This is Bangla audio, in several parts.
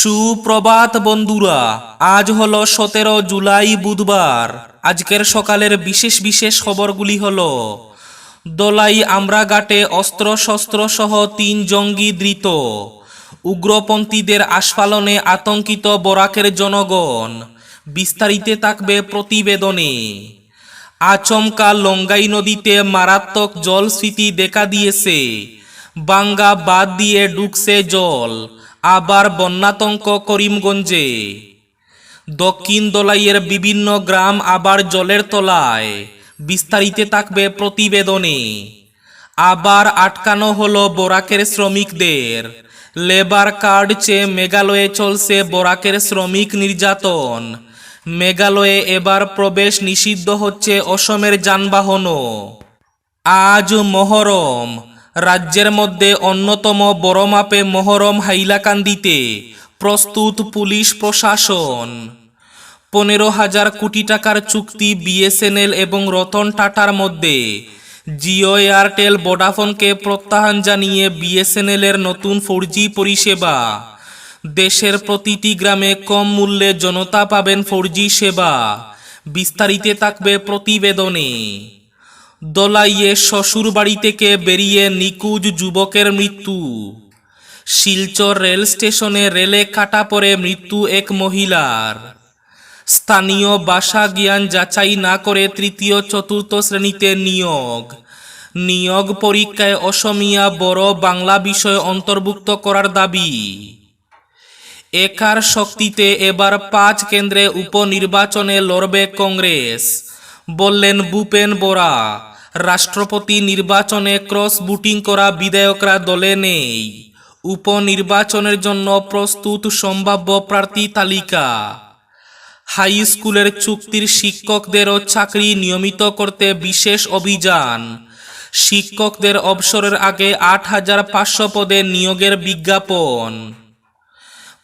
সুপ্রভাত বন্ধুরা, আজ হল সতেরো জুলাই বুধবার। আজকের সকালের বিশেষ বিশেষ খবরগুলি হল, দোলাই আমরাঘাটে অস্ত্র শস্ত্র সহ তিন জঙ্গি ধৃত। উগ্রপন্থীদের আস্ফালনে আতঙ্কিত বরাকের জনগণ। বিস্তারিতে থাকবে প্রতিবেদনে। আচমকা লঙ্গাই নদীতে মারাত্মক জলস্ফীতি দেখা দিয়েছে। বাঙ্গা বাদ দিয়ে ডুকছে জল। আবার বন্যাতঙ্ক করিমগঞ্জে। দক্ষিণ দোলাইয়ের বিভিন্ন গ্রাম আবার জলের তলায় বিস্তারিতে থাকবে প্রতিবেদনে। আবার আটকানো হলো বরাকের শ্রমিকদের। লেবার কার্ড চেয়ে মেঘালয়ে চলছে বরাকের শ্রমিক নির্যাতন। মেঘালয়ে এবার প্রবেশ নিষিদ্ধ হচ্ছে অসমের যানবাহনও। আজ মহরম রাজ্যের মধ্যে অন্যতম বড় মাপে মহরম হাইলাকান্দিতে প্রস্তুত পুলিশ প্রশাসন। পনেরো হাজার কোটি টাকার চুক্তি বিএসএনএল এবং রতন টাটার মধ্যে জিও এয়ারটেল ভোডাফোনকে প্রত্যাহার জানিয়ে বিএসএনএল এর নতুন ফোর পরিষেবা। দেশের প্রতিটি গ্রামে কম মূল্যে জনতা পাবেন ফোর সেবা। বিস্তারিতে থাকবে প্রতিবেদনে। দোলাইয়ে শ্বশুর বাড়ি থেকে বেরিয়ে নিকুজ যুবকের মৃত্যু। শিলচর রেল স্টেশনে রেলে কাটা পড়ে মৃত্যু এক মহিলার। স্থানীয় ভাষা জ্ঞান যাচাই না করে তৃতীয়, চতুর্থ শ্রেণীতে নিয়োগ। নিয়োগ পরীক্ষায় অসমিয়া বড় বাংলা বিষয় অন্তর্ভুক্ত করার দাবি। একার শক্তিতে এবার পাঁচ কেন্দ্রে উপনির্বাচনে লড়বে কংগ্রেস, বললেন ভূপেন বোরা রাষ্ট্রপতি নির্বাচনে ক্রস বুটিং করা বিধায়করা দলে নেই। উপনির্বাচনের জন্য প্রস্তুত সম্ভাব্য প্রার্থী তালিকা। হাই স্কুলের চুক্তির শিক্ষকদেরও চাকরি নিয়মিত করতে বিশেষ অভিযান। শিক্ষকদের অবসরের আগে আট হাজার পাঁচশো পদে নিয়োগের বিজ্ঞাপন।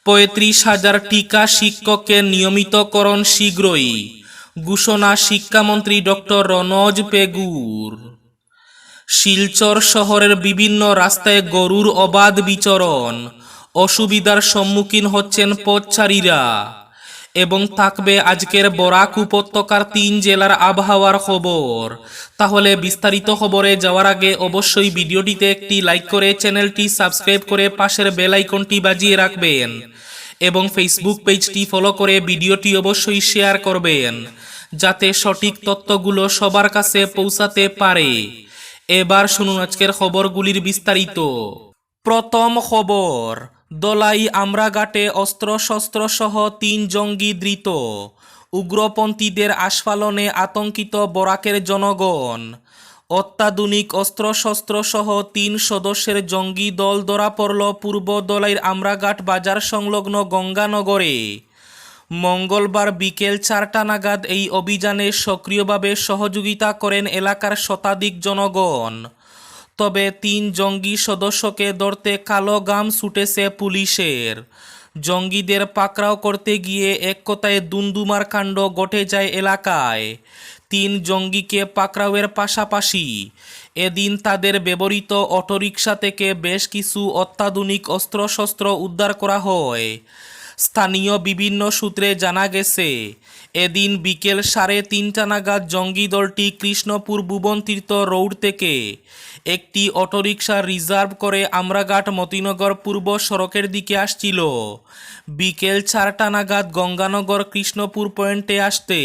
পঁয়ত্রিশ হাজার টিকা শিক্ষককে নিয়মিতকরণ শীঘ্রই। ঘোষণা শিক্ষামন্ত্রী ডক্টর রনজ পেগুর। শিলচর শহরের বিভিন্ন রাস্তায় গরুর অবাধ বিচরণ, অসুবিধার সম্মুখীন হচ্ছেন পথচারীরা। এবং থাকবে আজকের বরাক উপত্যকার তিন জেলার আবহাওয়ার খবর। তাহলে বিস্তারিত খবরে যাওয়ার আগে অবশ্যই ভিডিওটিতে একটি লাইক করে চ্যানেলটি সাবস্ক্রাইব করে পাশের বেল আইকনটি বাজিয়ে রাখবেন। এবং ফেসবুক পেজটি ফলো করে ভিডিওটি অবশ্যই শেয়ার করবেন, যাতে সঠিক তথ্যগুলো সবার কাছে পৌঁছাতে পারে। এবার শুনুন আজকের খবরগুলির বিস্তারিত। প্রথম খবর, দলাই আমরাঘাটে অস্ত্রশস্ত্র সহ তিন জঙ্গি ধৃত। উগ্রপন্থীদের আস্ফালনে আতঙ্কিত বরাকের জনগণ। অত্যাধুনিক অস্ত্রশস্ত্র সহ তিন সদস্যের জঙ্গি দল ধরা পড়ল পূর্ব দলাইর আমরাঘাট বাজার সংলগ্ন গঙ্গানগরে। মঙ্গলবার বিকেল চারটা নাগাদ এই অভিযানে সক্রিয়ভাবে সহযোগিতা করেন এলাকার শতাধিক জনগণ। তবে তিন জঙ্গি সদস্যকে ধরতে কালো গাম ছুটেছে পুলিশের। জঙ্গিদের পাকড়াও করতে গিয়ে এক কথায় দুন্দুমার কাণ্ড ঘটে যায় এলাকায়। তিন জঙ্গিকে পাকড়াওয়ের পাশাপাশি। এদিন তাদের ব্যবহৃত অটোরিকশা থেকে বেশ কিছু অত্যাধুনিক অস্ত্রশস্ত্র উদ্ধার করা হয়। স্থানীয় বিভিন্ন সূত্রে জানা গেছে, এদিন বিকেল সাড়ে তিনটা নাগাদ জঙ্গি দলটি কৃষ্ণপুর ভুবনতীর্থ রোড থেকে একটি অটোরিকশা রিজার্ভ করে আমরাঘাট মতিনগর পূর্ব সড়কের দিকে আসছিল। বিকেল চারটা নাগাদ গঙ্গানগর কৃষ্ণপুর পয়েন্টে আসতে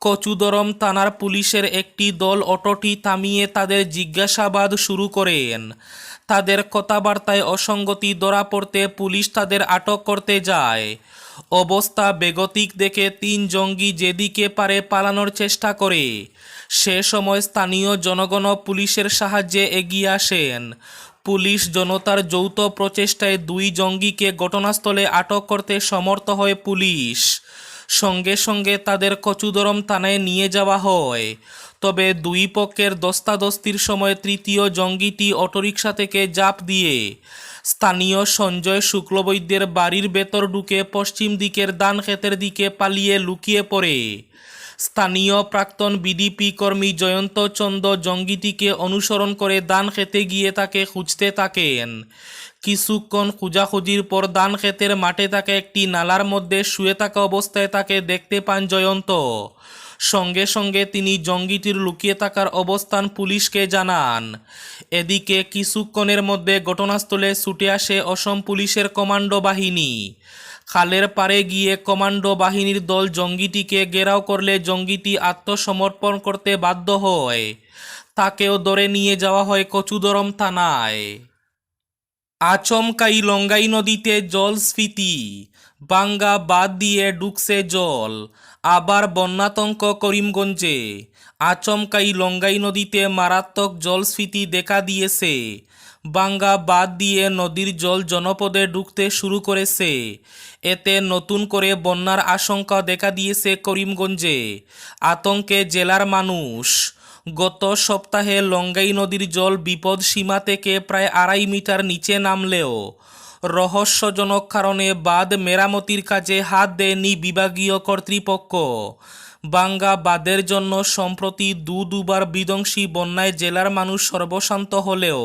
কচুদরম থানার পুলিশের একটি দল অটোটি থামিয়ে তাদের জিজ্ঞাসাবাদ শুরু করেন। তাদের কথাবার্তায় অসঙ্গতি ধরা পড়তে পুলিশ তাদের আটক করতে যায়। অবস্থা বেগতিক দেখে তিন জঙ্গি যেদিকে পারে পালানোর চেষ্টা করে। সে সময় স্থানীয় জনগণ পুলিশের সাহায্যে এগিয়ে আসেন। পুলিশ জনতার যৌথ প্রচেষ্টায় দুই জঙ্গিকে ঘটনাস্থলে আটক করতে সমর্থ হয় পুলিশ। সঙ্গে সঙ্গে তাদের কচুদরম থানায় নিয়ে যাওয়া হয়। তবে দুই পক্ষের দস্তাদস্তির সময় তৃতীয় জঙ্গিটি অটোরিকশা থেকে জাপ দিয়ে স্থানীয় সঞ্জয় শুক্লবৈদ্যের বাড়ির ভেতর ঢুকে পশ্চিম দিকের দান ক্ষেতের দিকে পালিয়ে লুকিয়ে পড়ে। স্থানীয় প্রাক্তন বিডিপি কর্মী জয়ন্ত চন্দ জঙ্গিটিকে অনুসরণ করে দান খেতে গিয়ে তাকে খুঁজতে থাকেন। কিছুক্ষণ খোঁজাখুঁজির পর ধান ক্ষেতের মাঠে তাকে একটি নালার মধ্যে শুয়ে থাকা অবস্থায় তাকে দেখতে পান জয়ন্ত। সঙ্গে সঙ্গে তিনি জঙ্গিটির লুকিয়ে থাকার অবস্থান পুলিশকে জানান। এদিকে কিছুক্ষণের মধ্যে ঘটনাস্থলে ছুটে আসে অসম পুলিশের কমান্ডো বাহিনী। খালের পারে গিয়ে কমান্ডো বাহিনীর দল জঙ্গিটিকে ঘেরাও করলে জঙ্গিটি আত্মসমর্পণ করতে বাধ্য হয়। তাকেও ধরে নিয়ে যাওয়া হয় কচুদরম থানায়। আচমকাই লঙ্গাই নদীতে জলস্ফীতি বাঙ্গা বাদ দিয়ে ডুকছে জল, আবার বন্যাতঙ্ক করিমগঞ্জে। আচমকাই লঙ্গাই নদীতে মারাত্মক জলস্ফীতি দেখা দিয়েছে, বাঙ্গা বাদ দিয়ে নদীর জল জনপদে ঢুকতে শুরু করেছে। এতে নতুন করে বন্যার আশঙ্কা দেখা দিয়েছে করিমগঞ্জে। আতঙ্কে জেলার মানুষ গত সপ্তাহে লঙ্গাই নদীর জল বিপদ সীমা থেকে প্রায় আড়াই মিটার নিচে নামলেও রহস্যজনক কারণে বাঁধ মেরামতির কাজে হাত দেয়নি বিভাগীয় কর্তৃপক্ষ। বাঙ্গা বাঁধের জন্য সম্প্রতি দু দুবার বিধ্বংসী বন্যায় জেলার মানুষ সর্বশান্ত হলেও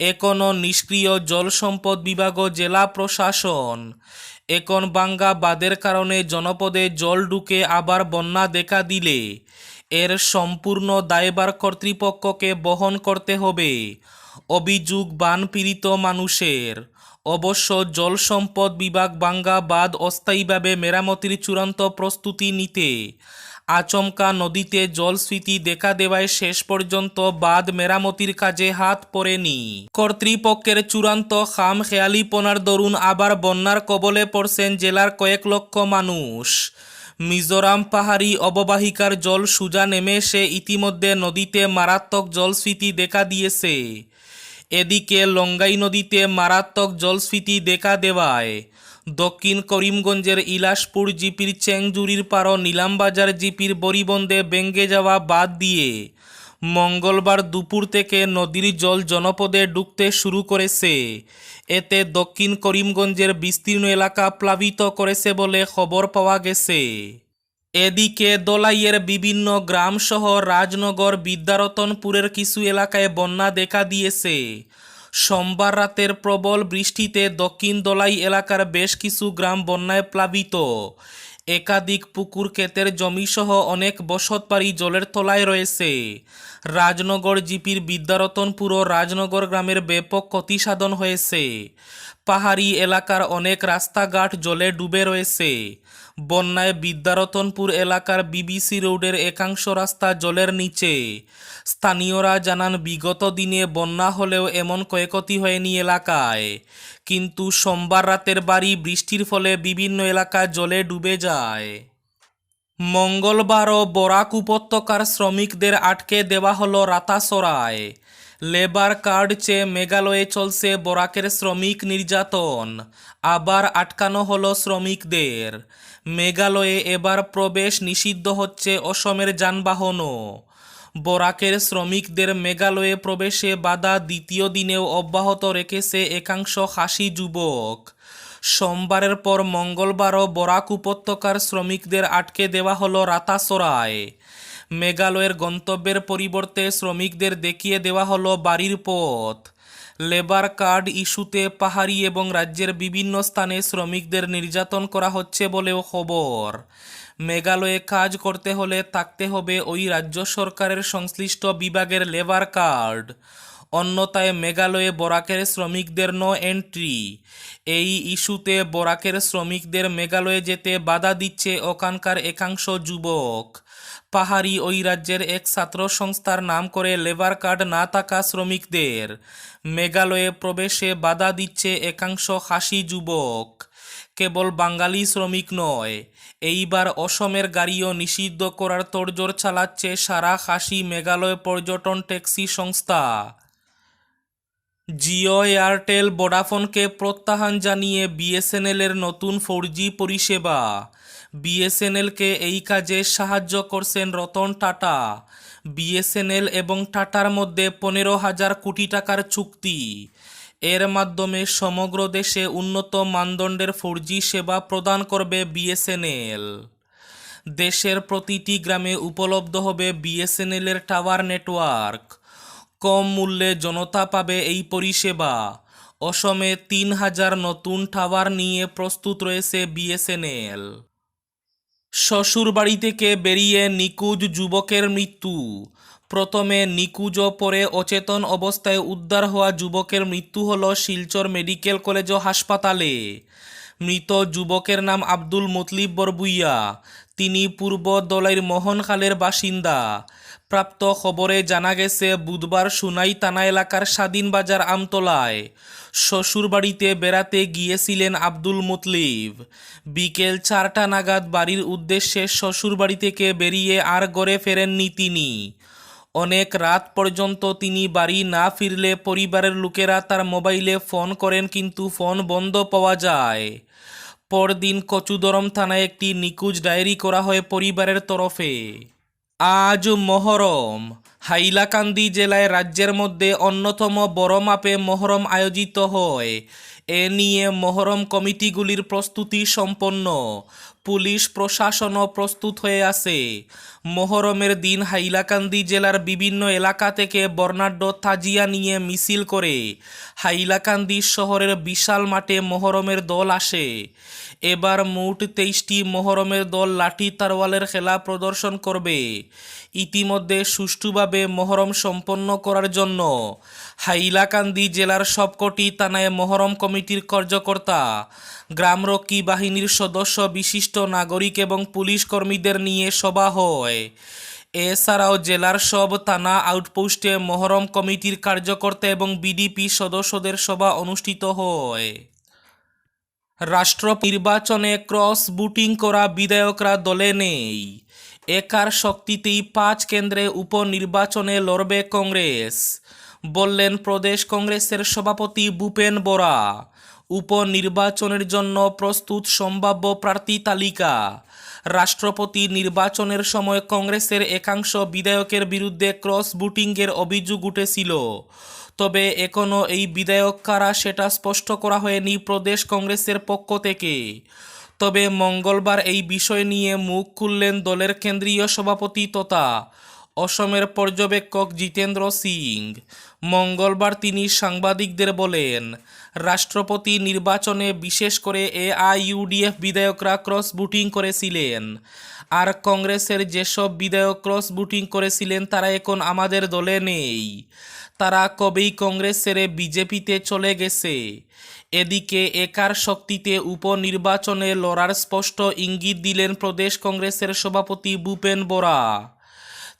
এখনও নিষ্ক্রিয় জল সম্পদ বিভাগ জেলা প্রশাসন। এখন বাঙ্গা বাঁধের কারণে জনপদে জল ঢুকে আবার বন্যা দেখা দিলে এর সম্পূর্ণ দায়বার কর্তৃপক্ষকে বহন করতে হবে। অভিযোগ বানপীড়িত মানুষের। অবশ্য জল সম্পদ বিভাগ বাঙ্গা বাঁধ অস্থায়ীভাবে মেরামতির চূড়ান্ত প্রস্তুতি নিতে আচমকা নদীতে জলস্ফীতি দেখা দেওয়ায় শেষ পর্যন্ত বাঁধ মেরামতির কাজে হাত পড়েনি। কর্তৃপক্ষের চূড়ান্ত খাম খেয়ালিপনার দরুন আবার বন্যার কবলে পড়ছেন জেলার কয়েক লক্ষ মানুষ। মিজোরাম পাহাড়ি অববাহিকার জল সুজা নেমে এসে ইতিমধ্যে নদীতে মারাত্মক জলস্ফীতি দেখা দিয়েছে। এদিকে লঙ্গাই নদীতে মারাত্মক জলস্ফীতি দেখা দেওয়ায়। দক্ষিণ করিমগঞ্জের ইলাসপুর জিপির চেংজুরির পাড় নীলামবাজার জিপির বরিবন্দে বেঙ্গে যাওয়া বাদ দিয়ে মঙ্গলবার দুপুর থেকে নদীর জল জনপদে ঢুকতে শুরু করেছে। এতে দক্ষিণ করিমগঞ্জের বিস্তীর্ণ এলাকা প্লাবিত করেছে বলে খবর পাওয়া গেছে। এদিকে দোলাইয়ের বিভিন্ন গ্রাম সহ রাজনগর, বিদ্যারতনপুরের কিছু এলাকায় বন্যা দেখা দিয়েছে। সোমবার রাতের প্রবল বৃষ্টিতে দক্ষিণ দোলাই এলাকার বেশ কিছু গ্রাম বন্যায় প্লাবিত। একাধিক পুকুর, ক্ষেতের জমিসহ অনেক বসতবাড়ি জলের তলায় রয়েছে। রাজনগর জিপির বিদ্যারতনপুর ও রাজনগর গ্রামের ব্যাপক ক্ষতি সাধন হয়েছে। পাহাড়ি এলাকার অনেক রাস্তাঘাট জলে ডুবে রয়েছে। বন্যায় বিদ্যারতনপুর এলাকার বিবিসি রোডের একাংশ রাস্তা জলের নিচে। স্থানীয়রা জানান, বিগত দিনে বন্যা হলেও এমন ক্ষয়ক্ষতি হয়নি এলাকায়। কিন্তু সোমবার রাতের বাড়ি বৃষ্টির ফলে বিভিন্ন এলাকা জলে ডুবে যায়। মঙ্গলবারও বরাক উপত্যকার শ্রমিকদের আটকে দেওয়া হলো রাতাসরায়। লেবার কার্ড চেয়ে মেঘালয়ে চলছে বরাকের শ্রমিক নির্যাতন। আবার আটকানো হলো শ্রমিকদের। মেঘালয়ে এবার প্রবেশ নিষিদ্ধ হচ্ছে অসমের যানবাহনও। বরাকের শ্রমিকদের মেঘালয়ে প্রবেশে বাধা দ্বিতীয় দিনেও অব্যাহত রেখেছে একাংশ হাসি যুবক। সোমবারের পর মঙ্গলবারও বরাক উপত্যকার শ্রমিকদের আটকে দেওয়া হলো রাতাসরায়। মেঘালয়ের গন্তব্যের পরিবর্তে শ্রমিকদের দেখিয়ে দেওয়া হলো বাড়ির পথ। লেবার কার্ড ইস্যুতে পাহাড়ি এবং রাজ্যের বিভিন্ন স্থানে শ্রমিকদের নির্যাতন করা হচ্ছে বলেও খবর। মেঘালয়ে কাজ করতে হলে থাকতে হবে ওই রাজ্য সরকারের সংশ্লিষ্ট বিভাগের লেবার কার্ড। অন্যথায় মেঘালয়ে বরাকের শ্রমিকদের নো এন্ট্রি। এই ইস্যুতে বরাকের শ্রমিকদের মেঘালয়ে যেতে বাধা দিচ্ছে ওখানকার একাংশ যুবক। পাহাড়ি ওই রাজ্যের এক ছাত্র সংস্থার নাম করে লেবার কার্ড না থাকা শ্রমিকদের মেঘালয়ে প্রবেশে বাধা দিচ্ছে একাংশ খাসি যুবক। কেবল বাঙালি শ্রমিক নয়, এইবার অসমের গাড়িও নিষিদ্ধ করার তোড়জোড় চালাচ্ছে সারা খাসি মেঘালয় পর্যটন ট্যাক্সি সংস্থা। জিও এয়ারটেল ভোডাফোনকে প্রত্যাহান জানিয়ে বিএসএনএলের নতুন ফোর জি পরিষেবা। বিএসএনএলকে এই কাজে সাহায্য করছেন রতন টাটা। বিএসএনএল এবং টাটার মধ্যে পনেরো হাজার কোটি টাকার চুক্তি। এর মাধ্যমে সমগ্র দেশে উন্নত মানদণ্ডের ফোর জি সেবা প্রদান করবে বিএসএনএল। দেশের প্রতিটি গ্রামে উপলব্ধ হবে বিএসএনএল এর টাওয়ার নেটওয়ার্ক। কম মূল্যে জনতা পাবে এই পরিষেবা। অসমে তিন হাজার নতুন টাওয়ার নিয়ে প্রস্তুত রয়েছে বিএসএনএল। শ্বশুর বাড়ি থেকে বেরিয়ে নিকুজ যুবকের মৃত্যু। প্রথমে নিকুজ ও পরে অচেতন অবস্থায় উদ্ধার হওয়া যুবকের মৃত্যু হল শিলচর মেডিকেল কলেজ ও হাসপাতালে। মৃত যুবকের নাম আব্দুল মতলিব বরবুইয়া। তিনি পূর্ব দলাইর মোহনখালের বাসিন্দা। প্রাপ্ত খবরে জানা গেছে, বুধবার সুনাই থানা এলাকার স্বাধীন বাজার আমতলায় শ্বশুরবাড়িতে বেড়াতে গিয়েছিলেন আব্দুল মুতলিব। বিকেল চারটা নাগাদ বাড়ির উদ্দেশ্যে শ্বশুরবাড়ি থেকে বেরিয়ে আর গড়ে ফেরেননি তিনি। অনেক রাত পর্যন্ত তিনি বাড়ি না ফিরলে পরিবারের লোকেরা তার মোবাইলে ফোন করেন কিন্তু ফোন বন্ধ পাওয়া যায়। পরদিন কচুদরম থানায় একটি নিকুজ ডায়েরি করা হয় পরিবারের তরফে। আজ মহরম। হাইলাকান্দি জেলায় রাজ্যের মধ্যে অন্যতম বড় মাপে মহরম আয়োজিত হয়। এ নিয়ে মহরম কমিটিগুলির প্রস্তুতি সম্পন্ন। পুলিশ প্রশাসনও প্রস্তুত হয়ে আছে। মহরমের দিন হাইলাকান্দি জেলার বিভিন্ন এলাকা থেকে বর্ণাঢ্য তাজিয়া নিয়ে মিছিল করে হাইলাকান্দি শহরের বিশাল মাঠে মহরমের দল আসে। এবার মোট তেইশটি মহরমের দল লাঠি তারওয়ালের খেলা প্রদর্শন করবে। ইতিমধ্যে সুষ্ঠুভাবে মহরম সম্পন্ন করার জন্য। হাইলাকান্দি জেলার সবকটি থানায় মহরম কমিটির কার্যকর্তা গ্রামরক্ষী বাহিনীর সদস্য, বিশিষ্ট নাগরিক এবং পুলিশ কর্মীদের নিয়ে সভা হয়। এছাড়াও জেলার সব থানা আউটপোস্টে মহরম কমিটির কার্যকর্তা এবং বিডিপি সদস্যদের সভা অনুষ্ঠিত হয়। রাষ্ট্র নির্বাচনে ক্রস বুটিং করা বিধায়করা দলে নেই। একার শক্তিতেই পাঁচ কেন্দ্রে উপনির্বাচনে লড়বে কংগ্রেস। বললেন প্রদেশ কংগ্রেসের সভাপতি ভূপেন বরা। উপনির্বাচনের জন্য প্রস্তুত সম্ভাব্য প্রার্থী তালিকা। রাষ্ট্রপতি নির্বাচনের সময় কংগ্রেসের একাংশ বিধায়কের বিরুদ্ধে ক্রস বুটিংয়ের অভিযোগ উঠেছিল। তবে এখনও এই বিধায়ক কারা সেটা স্পষ্ট করা হয়নি প্রদেশ কংগ্রেসের পক্ষ থেকে। তবে মঙ্গলবার এই বিষয় নিয়ে মুখ খুললেন দলের কেন্দ্রীয় সভাপতি তথা অসমের পর্যবেক্ষক জিতেন্দ্র সিং। মঙ্গলবার তিনি সাংবাদিকদের বলেন, রাষ্ট্রপতি নির্বাচনে বিশেষ করে এআইইউডিএফ বিধায়করা ক্রস বুটিং করেছিলেন। আর কংগ্রেসের যেসব বিধায়ক ক্রস বুটিং করেছিলেন তারা এখন আমাদের দলে নেই। তারা কবেই কংগ্রেস ছেড়ে বিজেপিতে চলে গেছে। এদিকে একার শক্তিতে উপনির্বাচনে লড়ার স্পষ্ট ইঙ্গিত দিলেন প্রদেশ কংগ্রেসের সভাপতি ভূপেন বরা।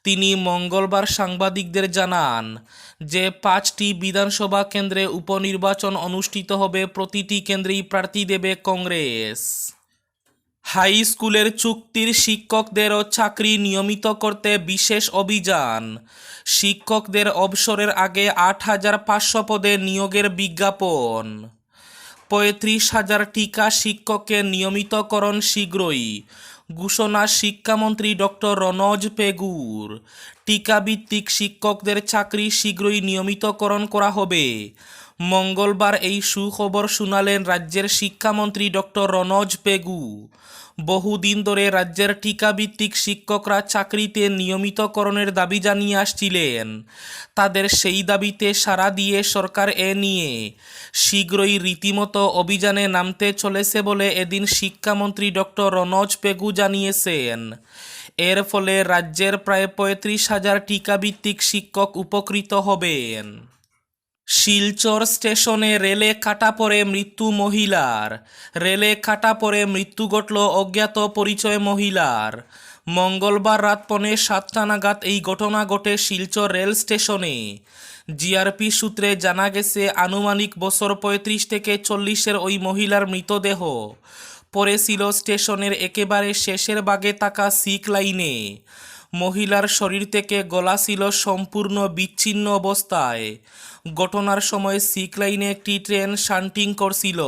তিনি মঙ্গলবার সাংবাদিকদের জানান যে, পাঁচটি বিধানসভা কেন্দ্রে উপনির্বাচন অনুষ্ঠিত হবে, প্রতিটি কেন্দ্রেই প্রার্থী দেবে কংগ্রেস। হাই স্কুলের চুক্তির শিক্ষকদেরও চাকরি নিয়মিত করতে বিশেষ অভিযান। শিক্ষকদের অবসরের আগে আট হাজার পাঁচশো পদে নিয়োগের বিজ্ঞাপন। পঁয়ত্রিশ হাজার টিকা শিক্ষকের নিয়মিতকরণ শীঘ্রই, ঘোষণা শিক্ষামন্ত্রী ডক্টর রনজ পেগুর। টিকাভিত্তিক শিক্ষকদের চাকরি শীঘ্রই নিয়মিতকরণ করা হবে। মঙ্গলবার এই সুখবর শুনালেন রাজ্যের শিক্ষামন্ত্রী ডক্টর রনজ পেগু। বহুদিন ধরে রাজ্যের টিকাভিত্তিক শিক্ষকরা চাকরিতে নিয়মিতকরণের দাবি জানিয়ে আসছিলেন। তাদের সেই দাবিতে সাড়া দিয়ে সরকার এ নিয়ে শীঘ্রই রীতিমতো অভিযানে নামতে চলেছে বলে এদিন শিক্ষামন্ত্রী ডক্টর রনজ পেগু জানিয়েছেন। এর ফলে রাজ্যের প্রায় পঁয়ত্রিশ হাজার টিকাভিত্তিক শিক্ষক উপকৃত হবেন। শিলচর স্টেশনে রেলে কাটা পড়ে মৃত্যু মহিলার। রেলে কাটা পড়ে মৃত্যু ঘটল অজ্ঞাত পরিচয় মহিলার। মঙ্গলবার রাত পৌনে সাতটা নাগাদ এই ঘটনা ঘটে শিলচর রেল স্টেশনে। জিআরপি সূত্রে জানা গেছে, আনুমানিক বছর পঁয়ত্রিশ থেকে চল্লিশের ওই মহিলার মৃতদেহ পড়েছিল স্টেশনের একেবারে শেষের বাগে থাকা সিক লাইনে। মহিলার শরীর থেকে গলা ছিল সম্পূর্ণ বিচ্ছিন্ন অবস্থায়। ঘটনার সময় সিক লাইনে একটি ট্রেন শান্টিং করছিল।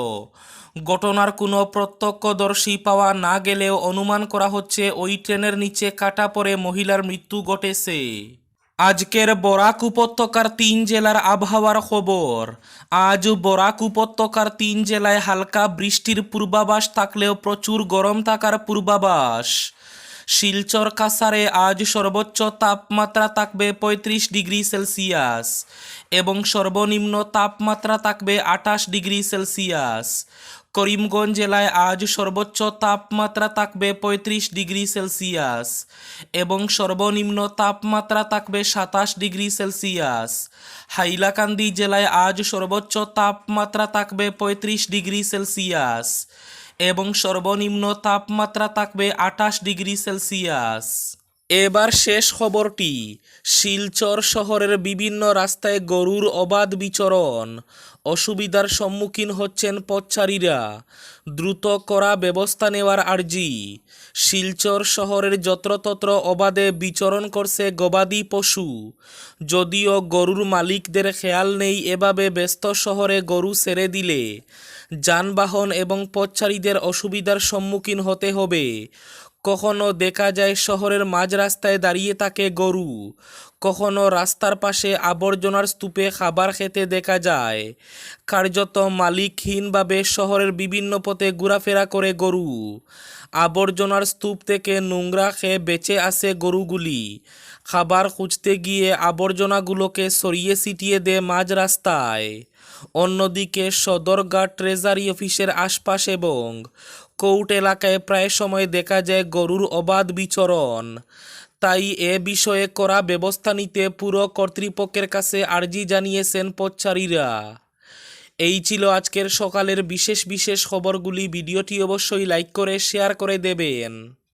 ঘটনার কোনো প্রত্যক্ষদর্শী পাওয়া না গেলেও অনুমান করা হচ্ছে ওই ট্রেনের নিচে কাটা পড়ে মহিলার মৃত্যু ঘটেছে। আজকের বরাক উপত্যকার তিন জেলার আবহাওয়ার খবর। আজ বরাক উপত্যকার তিন জেলায় হালকা বৃষ্টির পূর্বাভাস থাকলেও প্রচুর গরম থাকার পূর্বাভাস। শিলচর কাসারে আজ সর্বোচ্চ তাপমাত্রা থাকবে পঁয়ত্রিশ ডিগ্রি সেলসিয়াস এবং সর্বনিম্ন তাপমাত্রা থাকবে আঠাশ ডিগ্রি সেলসিয়াস। করিমগঞ্জ জেলায় আজ সর্বোচ্চ তাপমাত্রা থাকবে পঁয়ত্রিশ ডিগ্রি সেলসিয়াস এবং সর্বনিম্ন তাপমাত্রা থাকবে সাতাশ ডিগ্রি সেলসিয়াস। হাইলাকান্দি জেলায় আজ সর্বোচ্চ তাপমাত্রা থাকবে পঁয়ত্রিশ ডিগ্রি সেলসিয়াস। এবং সর্বনিম্ন তাপমাত্রা থাকবে আঠাশ ডিগ্রি সেলসিয়াস। এবার শেষ খবরটি, শিলচর শহরের বিভিন্ন রাস্তায় গরুর অবাধ বিচরণ। অসুবিধার সম্মুখীন হচ্ছেন পথচারীরা। দ্রুত করা ব্যবস্থা নেওয়ার আর্জি। শিলচর শহরের যত্রতত্র অবাধে বিচরণ করছে গবাদি পশু। যদিও গরুর মালিকদের খেয়াল নেই এভাবে ব্যস্ত শহরে গরু ছেড়ে দিলে। যানবাহন এবং পথচারীদের অসুবিধার সম্মুখীন হতে হবে। কখনো দেখা যায় শহরের মাঝ রাস্তায় দাঁড়িয়ে থাকে গরু। কখনো রাস্তার পাশে আবর্জনার স্তূপে খাবার খেতে দেখা যায়। কার্যত মালিকহীনভাবে শহরের বিভিন্ন পথে ঘোরাফেরা করে গরু। আবর্জনার স্তূপ থেকে নোংরা খেয়ে বেঁচে আসে গরুগুলি। খাবার খুঁজতে গিয়ে আবর্জনাগুলোকে সরিয়ে ছিটিয়ে দেয় মাঝ রাস্তায়। অন্যদিকে সদরঘাট ট্রেজারি অফিসের আশপাশ এবং কোর্ট এলাকায় প্রায় সময় দেখা যায় গরুর অবাধ বিচরণ। তাই এ বিষয়ে করা ব্যবস্থা নিতে পুরো কর্তৃপক্ষের কাছে আর্জি জানিয়েছেন পথচারীরা। এই ছিল আজকের সকালের বিশেষ বিশেষ খবরগুলি। ভিডিওটি অবশ্যই লাইক করে, শেয়ার করে দেবেন।